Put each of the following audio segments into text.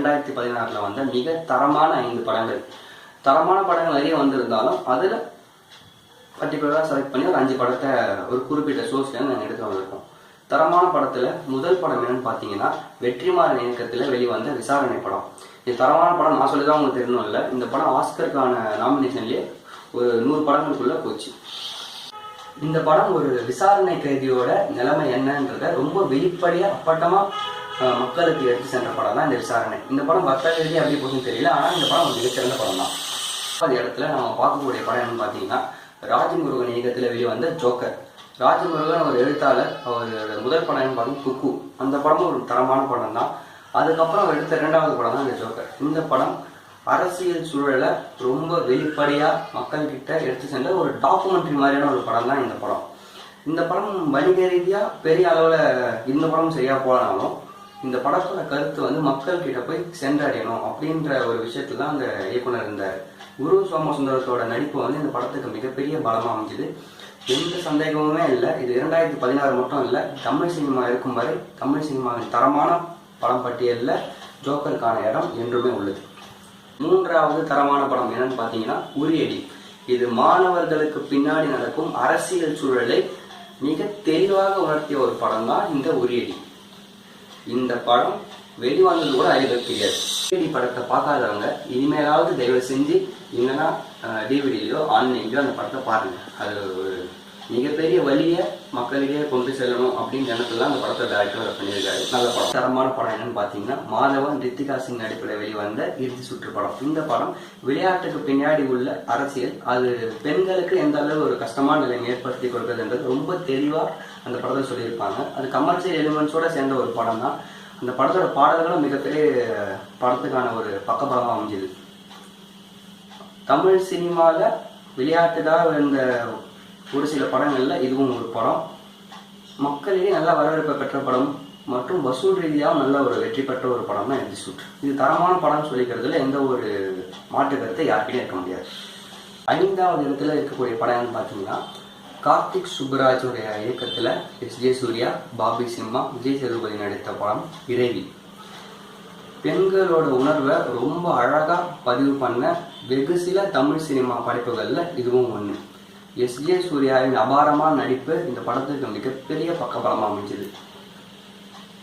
இரண்டாயிரத்தி பதினாறுல வந்த மிக தரமான ஐந்து படங்கள். தரமான படங்கள் நிறைய வந்திருந்தாலும் அதில் பர்டிகுலராக செலக்ட் பண்ணி ஒரு அஞ்சு படத்தை ஒரு குறிப்பிட்ட சோர்ஸ்ல நாங்கள் எடுத்து வந்திருக்கோம். தரமான படத்துல முதல் படம் என்னன்னு பார்த்தீங்கன்னா வெற்றிமாறன் இயக்கத்தில் வெளிவந்த விசாரணை படம். இது தரமான படம் நான் சொல்லி தான் உங்களுக்கு தெரியணும் இல்லை இந்த படம் ஆஸ்கருக்கான நாமினேஷன்லேயே ஒரு நூறு படங்களுக்குள்ள போச்சு. இந்த படம் ஒரு விசாரணை கைதியோட நிலைமை என்னன்றத ரொம்ப வெளிப்படையாக அப்பட்டமா மக்களுக்கு எடுத்து சென்ற படம் தான் இந்த விசாரணை. இந்த படம் வர்த்தக ரீதியாக எப்படி போச்சுன்னு தெரியல. ஆனால் இந்த படம் ஒரு மிகச்சிறந்த படம் தான். அந்த இடத்துல நம்ம பார்க்கக்கூடிய படம் என்னன்னு பார்த்தீங்கன்னா ராஜமுருகன் இயக்கத்தில் வெளிவந்த ஜோக்கர். ராஜமுருகன் ஒரு எழுத்தாளர் அவரோட முதல் படம் என்னன்னு பார்த்தீங்கன்னா குக்கு. அந்த படமும் ஒரு தரமான படம் தான். அதுக்கப்புறம் அவர் எடுத்த இரண்டாவது படம் தான் இந்த ஜோக்கர். இந்த படம் அரசியல் சூழலை ரொம்ப வெளிப்படையாக மக்கள்கிட்ட எடுத்து சென்ற ஒரு டாக்குமெண்ட்ரி மாதிரியான ஒரு படம் தான் இந்த படம். இந்த படம் வணிக ரீதியாக பெரிய அளவில் இந்த படம் சரியாக போனாலும் இந்த படத்தோட கருத்து வந்து மக்கள் கிட்ட போய் சென்றடையணும் அப்படின்ற ஒரு விஷயத்துல தான் அந்த இயக்குனர் இருந்தார். குரு சோமசுந்தரத்தோட நடிப்பு வந்து இந்த படத்துக்கு மிகப்பெரிய பலமா அமைஞ்சுது. எந்த சந்தேகமுமே இல்லை. இது இரண்டாயிரத்தி பதினாறு மட்டும் இல்லை. தமிழ் சினிமா இருக்கும் வரை தமிழ் சினிமாவின் தரமான படம் பட்டியலில் ஜோக்கருக்கான இடம் என்றுமே உள்ளது. மூன்றாவது தரமான படம் என்னன்னு பார்த்தீங்கன்னா உரியடி. இது மாணவர்களுக்கு பின்னாடி நடக்கும் அரசியல் சூழலை மிக தெளிவாக உணர்த்திய ஒரு படம் தான் இந்த உரியடி. இந்த படம் வெளிவந்தது கூட அறிவு தெரியாது படத்தை பார்க்காதவங்க இனிமேலாவது தயவு செஞ்சு இல்லைன்னா டிவிடியிலோ ஆன்லைன்லையோ அந்த படத்தை பாருங்க. அது ஒரு மிகப்பெரிய வழியை மக்களிடையே கொண்டு செல்லணும் அப்படின்னு எண்ணத்துல அந்த படத்தை டேரக்டர் பண்ணியிருக்காரு. நல்ல படம். தரமான படம் என்னன்னு பார்த்தீங்கன்னா மாதவன் ரித்திகா சிங் நடிப்பில் வெளிவந்த இறுதி சுற்று படம். இந்த படம் விளையாட்டுக்கு பின்னாடி உள்ள அரசியல் அது பெண்களுக்கு எந்த அளவு ஒரு கஷ்டமான நிலையை ஏற்படுத்தி கொடுக்குதுன்றது ரொம்ப தெளிவா அந்த படத்தை சொல்லியிருப்பாங்க. அது கமர்ஷியல் எலிமெண்ட்ஸோட சேர்ந்த ஒரு படம் தான். அந்த படத்தோட பாடல்களும் மிகப்பெரிய படத்துக்கான ஒரு பக்கபலமாக அமைஞ்சது. தமிழ் சினிமாவில் விளையாட்டுக்காக இந்த ஒரு சில படங்களில் இதுவும் ஒரு படம். மக்களிடையே நல்ல வரவேற்பை பெற்ற படம் மற்றும் வசூல் ரீதியாக நல்ல ஒரு வெற்றி பெற்ற ஒரு படம் தான் இந்த இது தரமான படம் சொல்லிக்கிறதுல எந்த ஒரு மாற்று கருத்தை யாருக்கிட்டையும் இருக்க முடியாது. ஐந்தாவது இடத்துல இருக்கக்கூடிய படம்னு பார்த்தீங்கன்னா கார்த்திக் சுப்புராஜுடைய இயக்கத்தில் எஸ் ஜே சூர்யா பாபி சிம்மா விஜய் சேதுபதி நடித்த படம் இறைவி பெண்களோட உணர்வை ரொம்ப அழகாக பதிவு பண்ண வெகு சில தமிழ் சினிமா படைப்புகளில் இதுவும் ஒன்று எஸ் ஜே சூர்யாவின் அபாரமான நடிப்பு இந்த படத்துக்கு மிகப்பெரிய பக்கபலமா அமைஞ்சது.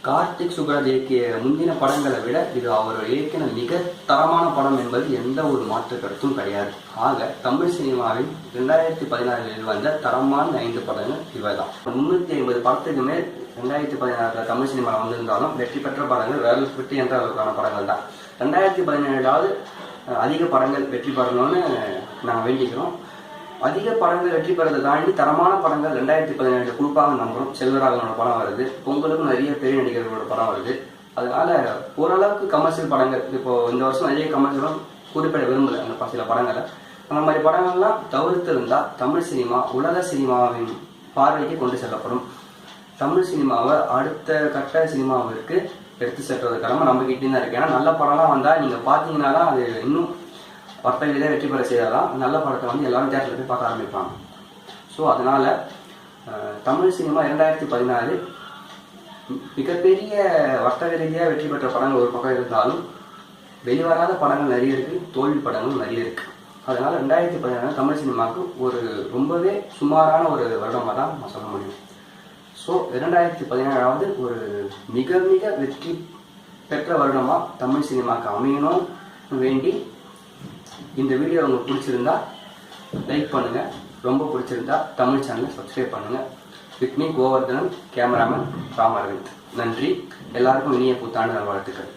கார்த்திக் சுப்ராஜ் இயக்கிய முந்தின படங்களை விட இது அவர் இயக்கின மிக தரமான படம் என்பது எந்த ஒரு மாற்று கருத்தும் கிடையாது. ஆக தமிழ் சினிமாவில் ரெண்டாயிரத்தி பதினாறில் வந்த தரமான ஐந்து படங்கள் இவைதான். முன்னூத்தி ஐம்பது படத்துக்கு மேல் ரெண்டாயிரத்தி பதினாறுல தமிழ் சினிமாவில் வந்திருந்தாலும் வெற்றி பெற்ற படங்கள் வேறு வெற்றி என்ற அளவுக்கான படங்கள் தான். ரெண்டாயிரத்தி பதினேழாவது அதிக படங்கள் வெற்றி பெறணும்னு நாங்கள் வேண்டிக்கிறோம். அதிக படங்கள் வெற்றி பெறதை தாண்டி தரமான படங்கள் ரெண்டாயிரத்தி பதினேழு குறிப்பாக நம்புறோம். செல்வராகவனோட படம் வருது. பொங்கலுக்கும் நிறைய பெரிய நடிகர்களோட படம் வருது. அதனால ஓரளவுக்கு கமர்ஷியல் படங்கள் இப்போ இந்த வருஷம் நிறைய கமர்ஷியலும் குறிப்பிட விரும்பல அந்த சில படங்களை. அந்த மாதிரி படங்கள்லாம் தவிர்த்து இருந்தால் தமிழ் சினிமா உலக சினிமாவின் பார்வைக்கு கொண்டு செல்லப்படும். தமிழ் சினிமாவை அடுத்த கட்ட சினிமாவிற்கு எடுத்து செல்றது கடமை நம்ம கிட்டே தான் இருக்கு. ஏன்னா நல்ல படம்லாம் வந்தால் நீங்கள் பார்த்தீங்கன்னா தான் அது இன்னும் வர்த்தகத்திலே வெற்றி பெற செய்தாதான் நல்ல படத்தை வந்து எல்லாரும் தேட்டரில் போய் பார்க்க ஆரம்பிப்பாங்க. ஸோ அதனால் தமிழ் சினிமா இரண்டாயிரத்தி பதினாறு மிகப்பெரிய வர்த்தக ரீதியாக வெற்றி பெற்ற படங்கள் ஒரு பக்கம் இருந்தாலும் வெளிவராத படங்கள் நிறைய இருக்குது தோல்வி படங்கள் நிறைய இருக்குது அதனால் ரெண்டாயிரத்தி பதினாலு தமிழ் சினிமாவுக்கு ஒரு ரொம்பவே சுமாரான ஒரு வருடமாக தான் நான் சொல்ல முடியும். ஸோ இரண்டாயிரத்தி பதினேழாவது ஒரு மிக மிக வெற்றி பெற்ற வருடமாக தமிழ் சினிமாவுக்கு அமையணும் வேண்டி இந்த வீடியோ உங்களுக்கு பிடிச்சிருந்தா லைக் பண்ணுங்க. ரொம்ப பிடிச்சிருந்தா தமிழ் சேனலை சப்ஸ்கிரைப் பண்ணுங்க. With me Govardhanan cameraman Ram Aravind நன்றி. எல்லாருக்கும் இனிய புத்தாண்டு நல்வாழ்த்துக்கள்.